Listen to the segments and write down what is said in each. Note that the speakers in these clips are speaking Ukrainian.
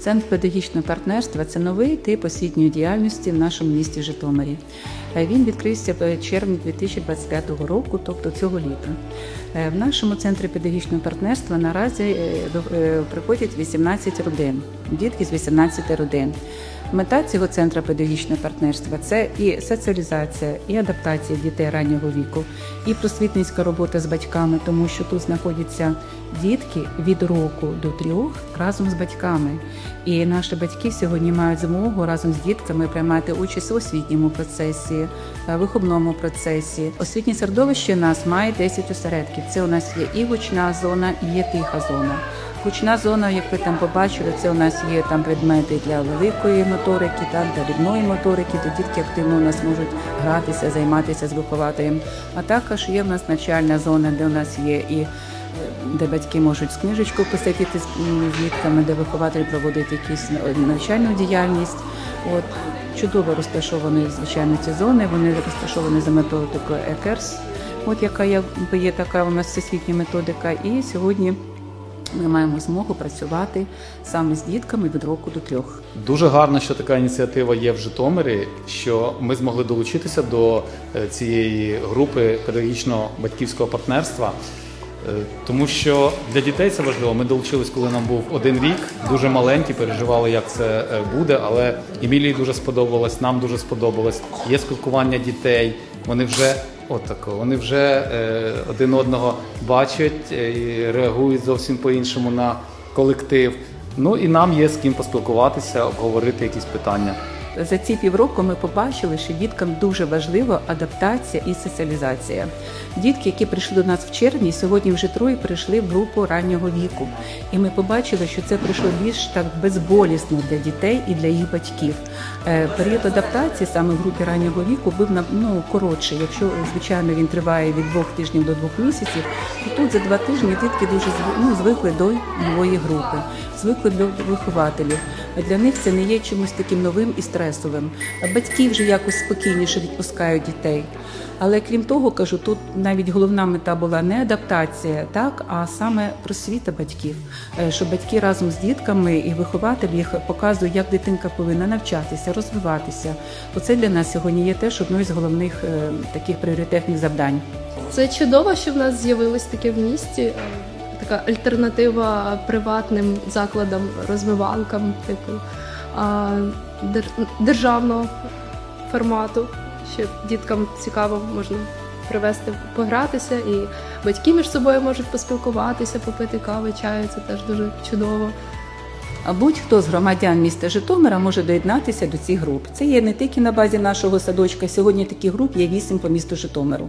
Центр педагогічного партнерства це новий тип освітньої діяльності в нашому місті Житомирі. Е, Він відкрився в червні 2025 року, тобто цього літа. Е, В нашому центрі педагогічного партнерства наразі е, приходять 18 родин, дітки з 18 родин. Мета цього центру педагогічного партнерства це і соціалізація, і адаптація дітей раннього віку, і просвітницька робота з батьками, тому що тут знаходяться дітки від року до трьох разом з батьками. І наші батьки сьогодні мають змогу разом з дітками приймати участь у освітньому процесі, е, виховному процесі. Освітнє середовище у нас має 10 осередків. Це у нас є і гучна зона, і є тиха зона. Гучна зона, як ви там побачили, це у нас є там предмети для великої моторики, так, для дрібної моторики, де дітки активно у нас можуть гратися, займатися з вихователем. А також є в нас навчальна зона, де у нас є і е, де батьки можуть з книжечку посидіти з дітками, де вихователь проводить якусь навчальну діяльність. От чудово розташовані, звичайно, ці зони. Вони розташовані за методикою ЕКЕРС, от яка є така у нас всесвітня методика. І сьогодні ми маємо змогу працювати саме з дітками від року до трьох. Дуже гарно, що така ініціатива є в Житомирі, що ми змогли долучитися до е, цієї групи педагогічного батьківського партнерства. Е, Тому що для дітей це важливо. Ми долучились, коли нам був один рік, дуже маленькі, переживали, як це е, буде. Але Емілії дуже сподобалось, нам дуже сподобалось. Є спілкування дітей. Вони вже отако, вони вже е, один одного бачать е, і реагують зовсім по-іншому на колектив. Ну і нам є з ким поспілкуватися, обговорити якісь питання. За ці півроку ми побачили, що діткам дуже важлива адаптація і соціалізація. Дітки, які прийшли до нас в червні, сьогодні вже троє прийшли в групу раннього віку. І ми побачили, що це пройшло більш так безболісно для дітей і для їх батьків. Е, Період адаптації саме в групі раннього віку був ну, коротший. Якщо звичайно він триває від двох тижнів до двох місяців, то тут за два тижні дітки дуже ну, звикли до нової групи, звикли до вихователів. Для них це не є чимось таким новим і стресовим. Батьки вже якось спокійніше відпускають дітей. Але крім того, кажу, тут навіть головна мета була не адаптація, так а саме просвіта батьків, Е, що батьки разом з дітками і вихователь їх показують, як дитинка повинна навчатися, розвиватися. Оце для нас сьогодні є теж одною з головних е, таких пріоритетних завдань. Це чудово, що в нас з'явилось таке в місті. Така альтернатива приватним закладам, розвивалкам, типу державного формату, що діткам цікаво можна привезти погратися, і батьки між собою можуть поспілкуватися, попити кави, чаю. Це теж дуже чудово. Будь-хто з громадян міста Житомира може доєднатися до цих груп. Це є не тільки на базі нашого садочка. Сьогодні таких груп є вісім по місту Житомиру.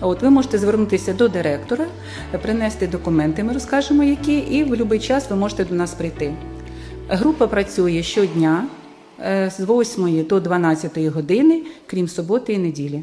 От ви можете звернутися до директора, принести документи. Ми розкажемо, які, і в будь-який час ви можете до нас прийти. Група працює щодня е, з 8 до 12 години, крім суботи і неділі.